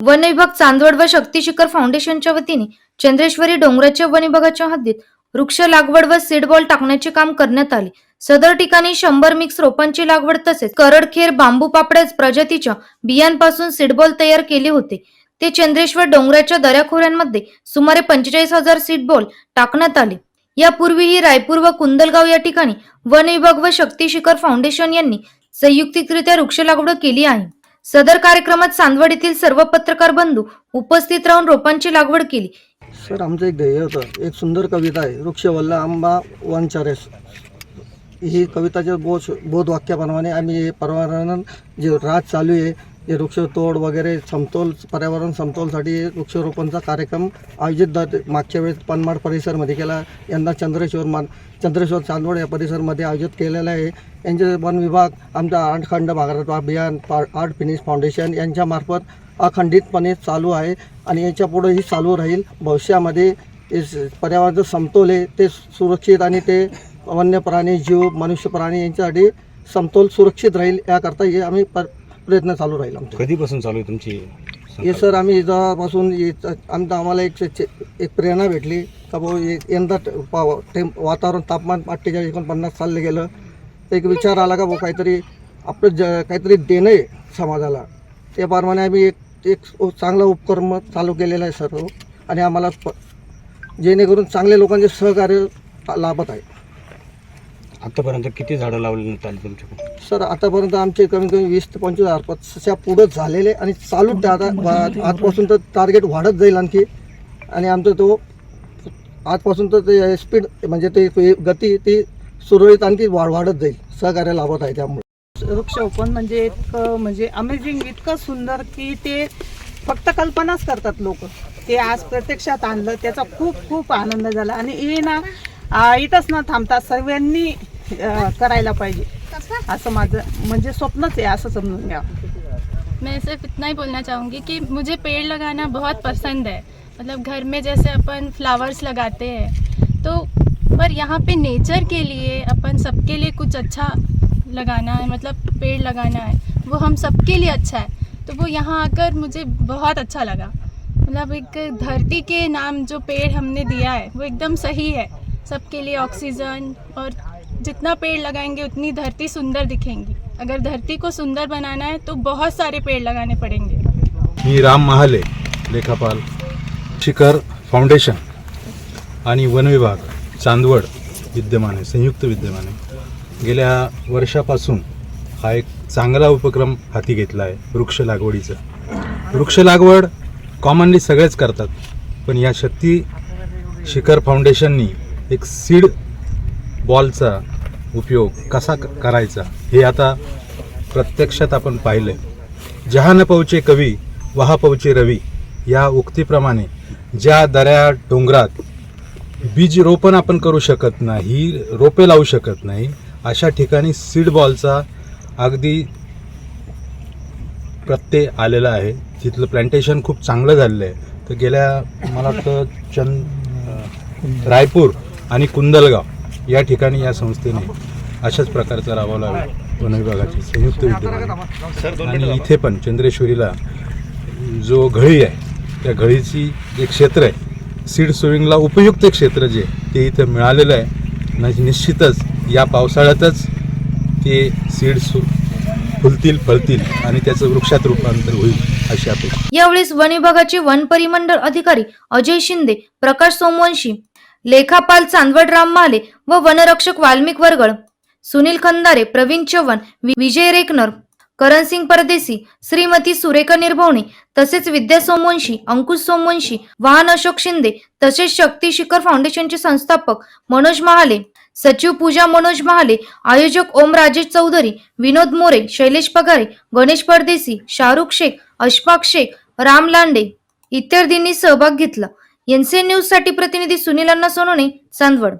One विभाग चांदवड व शक्ती शिखर फाउंडेशनच्या वतीने चंद्रेश्वरी डोंगराच्या वन विभागाच्या हद्दीत वृक्ष लागवड व सीडबॉल टाकण्याचे काम करण्यात आले. सदर ठिकाणी शंभर मिक्स रोपांची लागवड तसेच करडखेर बांबू पापड्याच प्रजातीच्या बियांपासून सीडबॉल तयार केले होते. ते चंद्रेश्वर डोंगराच्या दऱ्याखोऱ्यांमध्ये सुमारे पंचेचाळीस हजार सीडबॉल टाकण्यात आले. यापूर्वीही रायपूर व कुंदलगाव या ठिकाणी वन विभाग व शक्ती शिखर फाउंडेशन यांनी संयुक्तिकरित्या वृक्ष लागवड केली आहे. सदर कार्यक्रमात चांदवड येथील सर्व पत्रकार बंधू उपस्थित राहून रोपांची लागवड केली. सर आमचं एक ध्येय होतं. एक सुंदर कविता आहे. वृक्षवल्ल आंबा वनचरेस. ही कविताच्या बोध बोधवाक्याप्रमाणे आम्ही हे जे राज चालू आहे हे वृक्षतोड वगैरे समतोल पर्यावरण समतोलसाठी हे वृक्षारोपणचा कार्यक्रम आयोजित द- मागच्या वेळेस पनमाड परिसरमध्ये केला. यंदा चंद्रेश्वर मान चंद्रेश्वर चांदवड या परिसरमध्ये आयोजित केलेला आहे. यांचे वन विभाग आमचा आठखंड भागात अभियान पा आर्ट फिनिश फाउंडेशन यांच्यामार्फत अखंडितपणे चालू आहे आणि याच्या पुढेही चालू राहील. भविष्यामध्ये हे स- पर्यावरणाचं समतोल आहे ते सुरक्षित आणि ते वन्य प्राणी जीव मनुष्य प्राणी यांच्यासाठी समतोल सुरक्षित राहील याकरता हे आम्ही प प्रयत्न चालू राहील आमचे. कधीपासून चालू आहे तुमची हे सर आम्ही जेव्हापासून आमचं आम्हाला एक चे- एक प्रेरणा भेटली. का भाऊ हे यंदा ट- पा- टेम वातावरण तापमान अठ्ठेचाळीस एकोणपन्नास चाललं गेलं. तर एक विचार आला का भाऊ काहीतरी आपलं ज काहीतरी देणं आहे समाजाला. त्याप्रमाणे आम्ही एक एक चांगला उपक्रम चालू केलेला आहे सर. आणि आम्हाला प- जेणेकरून चांगल्या लोकांचे सहकार्य लाभत आहे. आतापर्यंत किती झाडं लावण्यात आली तुमच्याकडे सर आतापर्यंत आमचे कमीत कमी वीस ते पंचवीस हजार पक्षाच्या पुढं झालेले आणि चालूच ते आता आजपासून तर टार्गेट वाढत जाईल आणखी. आणि आमचं तो आजपासून तर ते स्पीड म्हणजे ते गती ती सुरळीत आणखी वाढ वाढत जाईल. सहकार्य लाभत आहे त्यामुळे. वृक्षारोपण म्हणजे इतकं म्हणजे अमेझिंग इतकं सुंदर की ते फक्त कल्पनाच करतात लोक. ते आज प्रत्यक्षात आणलं त्याचा खूप खूप आनंद झाला. आणि हे ना इथंच न थांबता सर्वांनी करायला पाहिजे. असं माझं म्हणजे स्वप्नच आहे असं समजून घ्या. मैं सिर्फ इतना ही बोलना चाहूँगी कि मुझे पेड़ लगाना बहुत पसंद है. मतलब घर में जैसे अपन फ्लावर्स लगाते हैं तो पर यहाँ पे नेचर के लिए अपन सबके लिए कुछ अच्छा लगाना है मतलब पेड़ लगाना है वो हम सबके लिए अच्छा है. तो वो यहाँ आकर मुझे बहुत अच्छा लगा. मतलब एक धरती के नाम जो पेड़ हमने दिया है वो एकदम सही है. सबके लिए ऑक्सीजन और जितना पेड़ लगाएंगे उतनी धरती सुंदर दिखेंगी। अगर धरती को सुंदर बनाना है तो बहुत सारे पेड़ लगाने पड़ेंगे। मी राम महाले लेखापाल शिखर फाउंडेशन आणि वन विभाग चांदवड विद्यमान आहे संयुक्त विद्यमान आहे गेल्या वर्षापासून हा एक चांगला उपक्रम हाती घेतला आहे वृक्ष लागवडीचा. वृक्ष लागवड कॉमनली सगळेच करतात पण या शक्ती शिखर फाउंडेशननी एक सीड बॉलचा उपयोग कसा क- करायचा हे आता प्रत्यक्षात आपण पाहिलं आहे जहान पहुचे कवी वहा पहुचे रवी या उक्तीप्रमाणे ज्या दऱ्या डोंगरात बीज रोपण आपण करू शकत नाही रोपे लावू शकत नाही अशा ठिकाणी सीड बॉलचा अगदी प्रत्यय आलेला आहे. तिथलं प्लांटेशन खूप चांगलं झालेलं आहे. तर गेल्या मला वाटतं चंद रायपूर आणि कुंदलगाव या ठिकाणी या संस्थेने अशाच प्रकारचा राबवला वन विभागाची संयुक्त विद्यमान. आणि इथे पण चंद्रेश्वरीला जो घळी आहे त्या घळीची एक क्षेत्र आहे सीड सोविंगला उपयुक्त क्षेत्र जे ते इथं मिळालेलं आहे. आणि निश्चितच या पावसाळ्यातच ते सीड सु फुलतील फळतील आणि त्याचं वृक्षात रूपांतर होईल अशी अपेक्षा. यावेळेस वन विभागाचे वन परिमंडळ अधिकारी अजय शिंदे प्रकाश सोमवंशी लेखापाल चांदवड राम माले व वनरक्षक वाल्मिक वरगळ सुनील खंदारे प्रवीण चव्हाण विजय रेकनर करणसिंग परदेसी श्रीमती सुरेखा निर्भवणे तसेच विद्या सोमवंशी अंकुश सोमवंशी वाहन अशोक शिंदे तसेच शक्ती शिखर फाउंडेशनचे संस्थापक मनोज महाले सचिव पूजा मनोज महाले आयोजक ओम राजेश चौधरी विनोद मोरे शैलेश पगारे गणेश परदेसी शाहरुख शेख अशफाक शेख राम लांडे इत्यादींनी सहभाग घेतला. एनसीएन न्यूजसाठी प्रतिनिधी सुनील अण्णा सोनोने चांदवड.